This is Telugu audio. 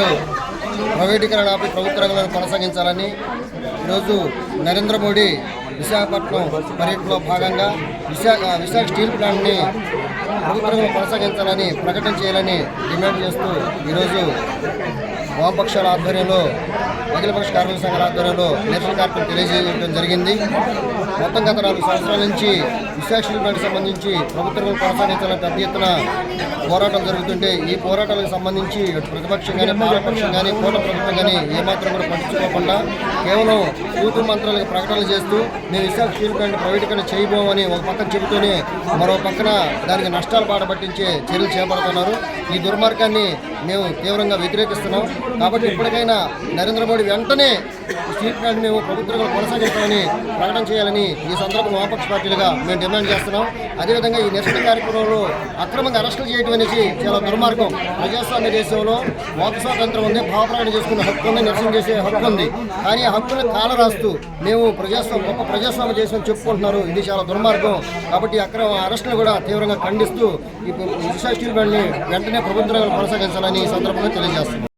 ప్లాంట్ ప్రైవేటీకరణ ఆపి ప్రభుత్వ రంగంలో కొనసాగించాలని ఈరోజు నరేంద్ర మోడీ విశాఖపట్నం పర్యటనలో భాగంగా విశాఖ విశాఖ స్టీల్ ప్లాంట్ని ప్రభుత్వం కొనసాగించాలని ప్రకటన చేయాలని డిమాండ్ చేస్తూ ఈరోజు వామపక్షాల ఆధ్వర్యంలో అఖిలపక్ష కార్మిక సంఘాల ఆధ్వర్యంలో నిరసన కార్యక్రమం తెలియజేయడం జరిగింది. మొత్తం గత నాలుగు సంవత్సరాల నుంచి విశాఖ స్టీల్ ప్లాంట్కి సంబంధించి ప్రభుత్వం కొనసాగించాలని పెద్ద ఎత్తున పోరాటం జరుగుతుంటే ఈ పోరాటాలకు సంబంధించి ప్రతిపక్షం కానీ పాలపక్షం కానీ పూర్ణ ప్రభుత్వం కానీ ఏమాత్రం కూడా పట్టించుకోకుండా కేవలం కూతురు మంత్రాలకు ప్రకటనలు చేస్తూ మేము ఇసాల్ స్టీల్ ప్లాంట్ ప్రైవేటీకరణ చేయబోమని ఒక పక్కన చెబుతూనే మరో పక్కన దానికి నష్టాలు బాట పట్టించే చర్యలు చేపడుతున్నారు. ఈ దుర్మార్గాన్ని మేము తీవ్రంగా వ్యతిరేకిస్తున్నాం. కాబట్టి ఇప్పటికైనా నరేంద్ర మోడీ వెంటనే స్టీల్ ప్లాంట్ మేము ప్రభుత్వంలో కొనసాగిస్తామని ప్రకటన చేయాలని ఈ సందర్భంగా వామపక్ష పార్టీలుగా మేము డిమాండ్ చేస్తున్నాం. అదేవిధంగా ఈ నిరసన కార్యక్రమంలో అక్రమంగా అరెస్టులు చేయడం అనేది చాలా దుర్మార్గం. ప్రజాస్వామ్య దేశంలో మత స్వాతంత్రం ఉంది భావప్రకటన చేసుకునే హక్కు ఉంది నిరసన చేసే హక్కు ఉంది. కానీ ఆ హక్కును కాలరాస్తూ మేము ప్రజాస్వామ్య గొప్ప ప్రజాస్వామ్య దేశం చెప్పుకుంటున్నారు. ఇది చాలా దుర్మార్గం. కాబట్టి అక్రమ అరెస్టులు కూడా తీవ్రంగా ఖండిస్తూ ఈ విశాఖ స్టీల్ వెంటనే ప్రభుత్వం కొనసాగించాలని ఈ సందర్భంగా తెలియజేస్తున్నాం.